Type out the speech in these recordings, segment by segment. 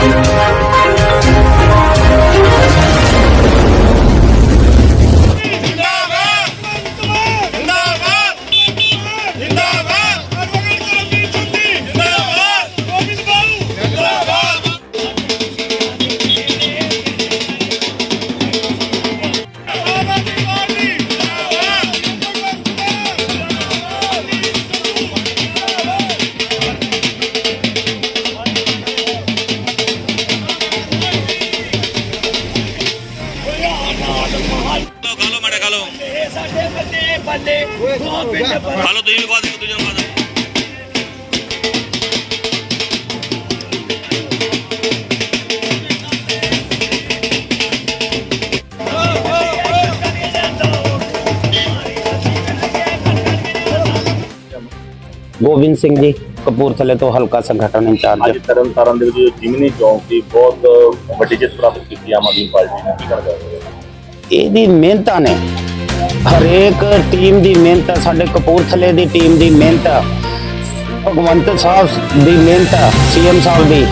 Música ਬੱਲੇ ਦੋ ਪਿੰਡ ਖਾ ਲਓ। ਤੁਸੀਂ ਵੀ ਦਿਓ ਇੱਕ ਦੂਜੇ ਨੂੰ ਦਿਓ ਗੋਬਿੰਦ ਸਿੰਘ ਜੀ ਕਪੂਰਥਲੇ ਤੋਂ ਹਲਕਾ ਸੰਗਠਨ ਇੰਚਾਰਜ। ਅੱਜ ਤਰਨ ਤਾਰਨ ਦੇ ਵਿੱਚ ਜਿਮਨੀ ਚੌਂਕ ਦੀ ਬਹੁਤ ਵੱਡੀ ਜਿੱਤ ਪ੍ਰਾਪਤ ਕੀਤੀ ਆਮ ਆਦਮੀ ਪਾਰਟੀ ਨੇ ਕੀ ਕਰਦਾ ਇਹਦੀ ਮਿਹਨਤਾਂ ਨੇ। ਹਰੇਕ ਟੀਮ ਦੀ ਮਿਹਨਤ ਹੈ ਸਾਡੇ ਕਪੂਰਥਲੇ ਦੀ ਟੀਮ ਦੀ ਮਿਹਨਤ ਹੈ ਭਗਵੰਤ ਸਾਹਿਬ ਦੀ ਮਿਹਨਤ ਹੈ ਸੀਐਮ ਸਾਹਿਬ ਦੀ,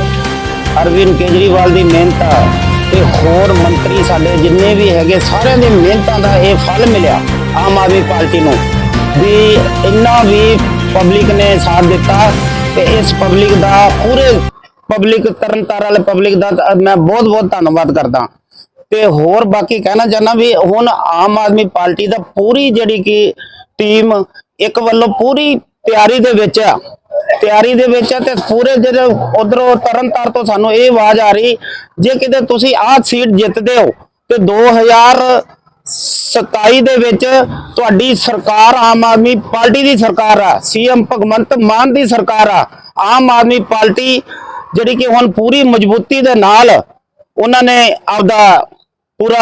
ਅਰਵਿੰਦ ਕੇਜਰੀਵਾਲ ਦੀ ਮਿਹਨਤ ਹੈ ਤੇ ਹੋਰ ਮੰਤਰੀ ਸਾਡੇ ਜਿੰਨੇ ਵੀ ਹੈਗੇ, ਸਾਰਿਆਂ ਦੀ ਮਿਹਨਤਾਂ ਦਾ ਇਹ ਫਲ ਮਿਲਿਆ ਆਮ ਆਦਮੀ ਪਾਰਟੀ ਨੂੰ, ਵੀ ਇੰਨਾ ਵੀ ਪਬਲਿਕ ਨੇ ਸਾਥ ਦਿੱਤਾ ਤੇ ਇਸ ਪਬਲਿਕ ਦਾ ਪੂਰੇ ਪਬਲਿਕ ਤਰਨਤਾਰਨ ਵਾਲੇ ਪਬਲਿਕ ਦਾ ਤਾਂ ਮੈਂ ਬਹੁਤ ਬਹੁਤ ਧੰਨਵਾਦ ਕਰਦਾ। ਤੇ ਹੋਰ ਬਾਕੀ ਕਹਿਣਾ ਚਾਹਨਾ ਵੀ ਹੁਣ ਆਮ ਆਦਮੀ ਪਾਰਟੀ ਦਾ ਪੂਰੀ ਜਿਹੜੀ ਕਿ ਟੀਮ ਇੱਕ ਵੱਲੋਂ ਪੂਰੀ ਤਿਆਰੀ ਦੇ ਵਿੱਚ ਆ। ਤਿਆਰੀ ਦੇ ਵਿੱਚ ਆ ਤੇ ਪੂਰੇ ਜਿਹੜੇ ਉਧਰੋਂ ਤਰਨਤਾਰ ਤੋਂ ਸਾਨੂੰ ਇਹ ਆਵਾਜ਼ ਆ ਰਹੀ, ਜੇ ਕਿਤੇ ਤੁਸੀਂ ਆਹ ਸੀਟ ਜਿੱਤਦੇ ਹੋ ਤੇ 2027 ਦੇ ਵਿੱਚ ਤੁਹਾਡੀ ਸਰਕਾਰ ਆਮ ਆਦਮੀ ਪਾਰਟੀ ਦੀ ਸਰਕਾਰ ਆ, ਸੀਐਮ ਭਗਵੰਤ ਮਾਨ ਦੀ ਸਰਕਾਰ ਆ। ਆਮ ਆਦਮੀ ਪਾਰਟੀ ਜਿਹੜੀ ਕਿ ਹੁਣ ਪੂਰੀ ਮਜ਼ਬੂਤੀ ਦੇ ਨਾਲ ਉਹਨਾਂ ਨੇ ਆਪਦਾ ਪੂਰਾ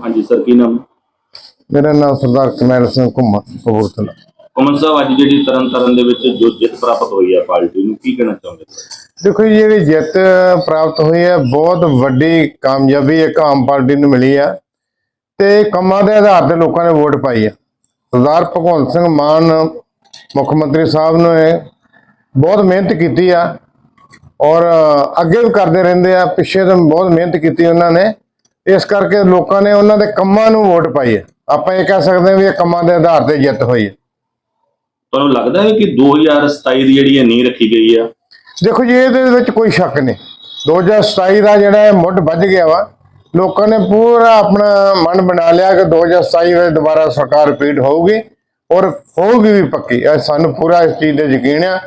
ਹਾਂਜੀ ਸਰ ਕੀ ਨਾਮ? ਮੇਰਾ ਨਾਮ ਸਰਦਾਰ ਕਮਲ ਸਿੰਘ ਘੁੰਮਾ ਕਪੂਰਥਲਾ। ਕਮਲ ਸਾਹਿਬ ਅੱਜ ਜਿਹੜੀ ਤਰਨ ਤਾਰਨ ਦੇ ਵਿੱਚ ਜੋ ਜਿੱਤ ਪ੍ਰਾਪਤ ਹੋਈ ਹੈ ਪਾਰਟੀ ਨੂੰ ਕੀ ਕਹਿਣਾ ਚਾਹੁੰਦੇ ਦੇਖੋ ਜੀ, ਜਿਹੜੀ ਜਿੱਤ ਪ੍ਰਾਪਤ ਹੋਈ ਹੈ ਬਹੁਤ ਵੱਡੀ ਕਾਮਯਾਬੀ ਇੱਕ ਆਮ ਪਾਰਟੀ ਨੂੰ ਮਿਲੀ ਹੈ ਤੇ ਕੰਮਾਂ ਦੇ ਆਧਾਰ ਤੇ ਲੋਕਾਂ ਨੇ ਵੋਟ ਪਾਈ ਹੈ ਸਰਦਾਰ ਭਗਵੰਤ ਸਿੰਘ ਮਾਨ ਮੁੱਖ ਮੰਤਰੀ ਸਾਹਿਬ ਨੇ ਬਹੁਤ ਮਿਹਨਤ ਕੀਤੀ ਆ ਔਰ ਅੱਗੇ ਵੀ ਕਰਦੇ ਰਹਿੰਦੇ ਆ ਪਿੱਛੇ ਤੋਂ ਬਹੁਤ ਮਿਹਨਤ ਕੀਤੀ ਉਹਨਾਂ ਨੇ। ਇਸ ਕਰਕੇ ਲੋਕਾਂ ਨੇ ਉਹਨਾਂ ਦੇ ਕੰਮਾਂ ਨੂੰ ਵੋਟ ਪਾਈ ਹੈ। ਆਪਾਂ ਇਹ ਕਹਿ ਸਕਦੇ ਹਾਂ ਵੀ ਇਹ ਕੰਮਾਂ ਦੇ ਆਧਾਰ ਤੇ ਜਿੱਤ ਹੋਈ ਹੈ। ਤੁਹਾਨੂੰ ਲੱਗਦਾ ਹੈ ਕਿ 2027 ਦੀ ਜਿਹੜੀ ਇਹ ਨੀਂਹ ਰੱਖੀ ਗਈ ਆ? ਦੇਖੋ ਜੀ ਇਹਦੇ ਵਿੱਚ ਕੋਈ ਸ਼ੱਕ ਨਹੀਂ। 2027 ਦਾ ਜਿਹੜਾ ਇਹ ਮੁੱਢ ਵੱਜ ਗਿਆ ਵਾ ਲੋਕਾਂ ਨੇ ਪੂਰਾ ਆਪਣਾ ਮਨ ਬਣਾ ਲਿਆ ਕਿ 2027 ਵਿੱਚ ਦੁਬਾਰਾ ਸਰਕਾਰ ਰਿਪੀਟ ਹੋਊਗੀ ਔਰ ਹੋਊਗੀ ਵੀ ਪੱਕੀ। ਸਾਨੂੰ ਪੂਰਾ ਇਸ ਚੀਜ਼ ਦਾ ਯਕੀਨ ਆ।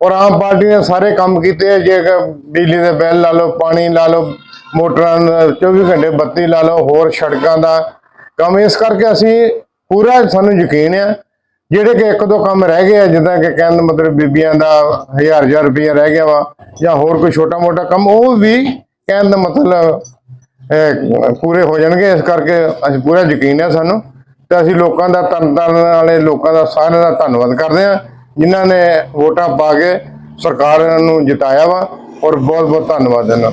ਔਰ ਆਮ ਪਾਰਟੀ ਨੇ ਸਾਰੇ ਕੰਮ ਕੀਤੇ ਜੇ ਬਿਜਲੀ ਦੇ ਬਿੱਲ ਲਾ ਲਓ ਪਾਣੀ ਲਾ ਲਓ ਮੋਟਰਾਂ ਦਾ 24 ਘੰਟੇ ਬੱਤੀ ਲਾ ਲਓ, ਹੋਰ ਸੜਕਾਂ ਦਾ ਕੰਮ। ਇਸ ਕਰਕੇ ਅਸੀਂ ਪੂਰਾ ਸਾਨੂੰ ਯਕੀਨ ਆ, ਜਿਹੜੇ ਕਿ ਇੱਕ ਦੋ ਕੰਮ ਰਹਿ ਗਏ ਆ, ਜਿੱਦਾਂ ਕਿ ਕਹਿਣ ਦਾ ਮਤਲਬ ਬੀਬੀਆਂ ਦਾ ਹਜ਼ਾਰ ਹਜ਼ਾਰ ਰੁਪਇਆ ਰਹਿ ਗਿਆ ਵਾ, ਜਾਂ ਹੋਰ ਕੋਈ ਛੋਟਾ ਮੋਟਾ ਕੰਮ, ਉਹ ਵੀ ਕਹਿਣ ਦਾ ਮਤਲਬ ਪੂਰੇ ਹੋ ਜਾਣਗੇ। ਇਸ ਕਰਕੇ ਅਸੀਂ ਪੂਰਾ ਯਕੀਨ ਹੈ ਸਾਨੂੰ। ਤੇ ਅਸੀਂ ਲੋਕਾਂ ਦਾ ਤਨ ਤਨ ਵਾਲੇ ਲੋਕਾਂ ਦਾ ਸਾਰਿਆਂ ਦਾ ਧੰਨਵਾਦ ਕਰਦੇ ਹਾਂ ਜਿਨ੍ਹਾਂ ਨੇ ਵੋਟਾਂ ਪਾ ਕੇ ਸਰਕਾਰ ਨੂੰ ਜਿਤਾਇਆ ਵਾ, ਔਰ ਬਹੁਤ ਬਹੁਤ ਧੰਨਵਾਦ ਇਹਨਾਂ